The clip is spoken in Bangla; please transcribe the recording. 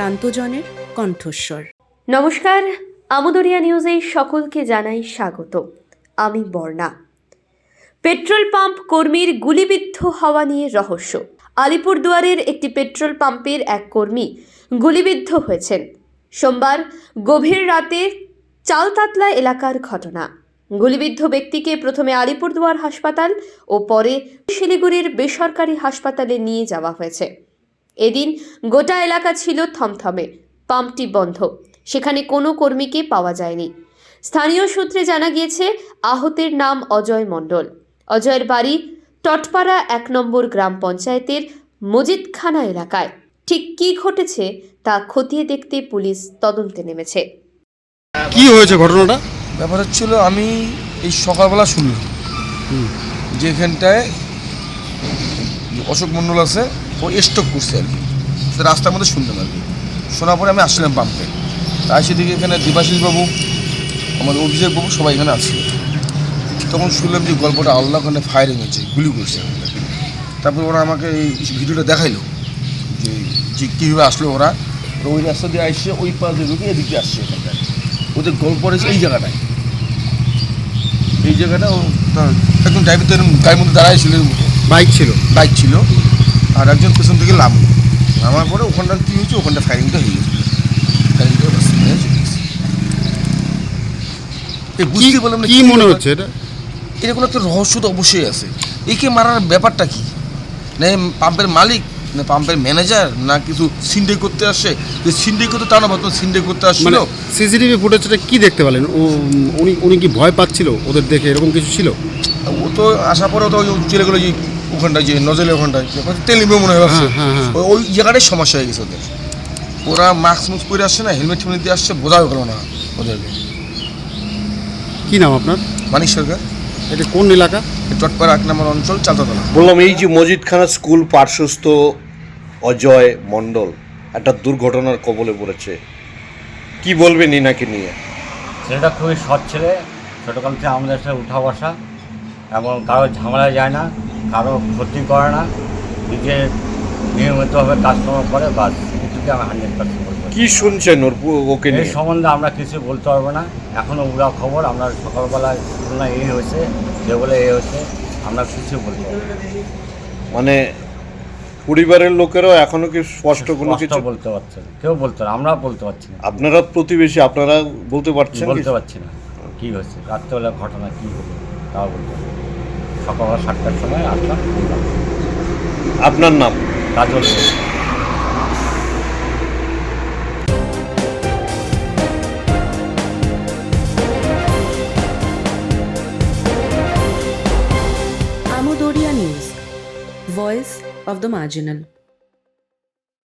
প্রান্তজনের কণ্ঠস্বর। নমস্কার, আমদরিয়া নিউজে সকলকে জানাই স্বাগত। আমি বর্ণা। পেট্রোল পাম্প কর্মীর গুলিবিদ্ধ হওয়া নিয়ে রহস্য। আলিপুরদুয়ারের একটি পেট্রোল পাম্পের এক কর্মী গুলিবিদ্ধ হয়েছেন। সোমবার গভীর রাতে চালতাতলা এলাকার ঘটনা। গুলিবিদ্ধ ব্যক্তিকে প্রথমে আলিপুরদুয়ার হাসপাতাল ও পরে শিলিগুড়ির বেসরকারি হাসপাতালে নিয়ে যাওয়া হয়েছে। এদিন গোটা এলাকা ছিল থমথমে পাম্পটি বন্ধ সেখানে কোনো কর্মীকে পাওয়া যায়নি। স্থানীয় সূত্রে জানা গিয়েছে আহতের নাম অজয় মণ্ডল। অজয়ের বাড়ি টটপাড়া এক নম্বর গ্রাম পঞ্চায়েতের মজিদখানা এলাকায়। ঠিক কী ঘটেছে তা খতিয়ে দেখতে পুলিশ তদন্তে নেমেছে। কি হয়েছে ঘটনাটা? ব্যাপার হচ্ছিল আমি এই সকালবেলা শুনলাম। যে এখানটায় অশোক মণ্ডল আছে ও স্টক করছে আর কি। রাস্তার মধ্যে শুনলাম আর কি। শোনার পরে আমি আসছিলাম পাম্পে তাই সেদিকে এখানে দেবাশিস বাবু আমাদের অভিষেক বাবু সবাই এখানে আসছিল তখন শুনলাম যে গল্পটা আল্লাহ ওখানে ফায়ারিং হয়েছে গুলি করছে। তারপর ওরা আমাকে এই ভিডিওটা দেখাইলো যে যে কীভাবে আসলো ওরা। ওই রাস্তা দিয়ে আসছে ওই পাশ দিয়ে ঢুকে এদিকে আসছে এখানটায়। ওদের গল্প রয়েছে এই জায়গাটায়। এই জায়গাটা একজন ড্রাইভার তো এরকম গাড়ির মধ্যে দাঁড়ায় ছিল। বাইক ছিল। বাইক ছিল। আর একজন পেছন থেকে লাভ নামার পরে ওখানটা কী হয়েছে? ওখানটা ফায়ারিংটা হয়ে গেছে। ফায়ারিংটা বুঝতে পারলাম না কি মনে হচ্ছে এটা? এরকম একটা রহস্য তো অবশ্যই আছে। একে মারার ব্যাপারটা কি? না পাম্পের মালিক না পাম্পের ম্যানেজার না কিছু সিন্ডে করতে আসছে যে সিন্ডে করতে তা না বর্তমান সিন্ডে করতে আসছিল। মানে সিসিটিভি ফুটেজটা কি দেখতে পেলেন? ও উনি উনি কি ভয় পাচ্ছিল? ওদের দেখে এরকম কিছু ছিল? ও তো আসার পরে তো চলে গেলো যে ওখানটায় যে নজলের ওখানটায় যে তেল নিবে মনে হয়। হ্যাঁ, হ্যাঁ, হ্যাঁ। ওই- জায়গাটাই সমস্যা হয়ে গেছে ওদের। ওরা মাস্ক মুস্ক পরে আসছে না হেলমেট টেলমেট দিয়ে আসছে বোঝাও গেল না ওদেরকে। কি নাম আপনার? মানিক সরকার। এটা কোন এলাকা? চটপাড়া এক নম্বর অঞ্চল চালতাতলা। বললাম এই যে মজিদখানা স্কুল পার্শ্বস্থ অজয় মণ্ডল একটা দুর্ঘটনার কবলে পড়েছে। কি বলবেন ইনাকে নিয়ে? ছেলেটা খুবই সৎ ছেলে ছোটোকাল থেকে আমাদের সাথে উঠা বসা এবং কারও ঝামেলা যায় না। কারও ক্ষতি করে না নিজে নিয়মিতভাবে কাজকর্ম করে বাস এটুকু আমি হান্ড্রেড পার্সেন্ট পারি। কি শুনছেন ওর ওকে এই নিয়ে সম্বন্ধে আমরা কিছু বলতে পারব না এখনও উড়া খবর আমরা সকালবেলা না এই হয়েছে সে বলে এই হয়েছে আমরা কিছু বলতে পারব না। মানে পরিবারের লোকেরাও এখনও কি স্পষ্ট কোনো স্পষ্ট কিছু বলতে পারছে না কেউ বলতে না আমরা বলতে পারছি না আপনারা প্রতিবেশী আপনারা বলতে পারছেন বলতে পারছি না কী হয়েছে রাত্রেবেলা ঘটনা কী হলো তাও বলতে পারব না। সকালবেলা সাতটার সময় আসলাম। আপনার নাম Kajal of the marginal. Of the marginal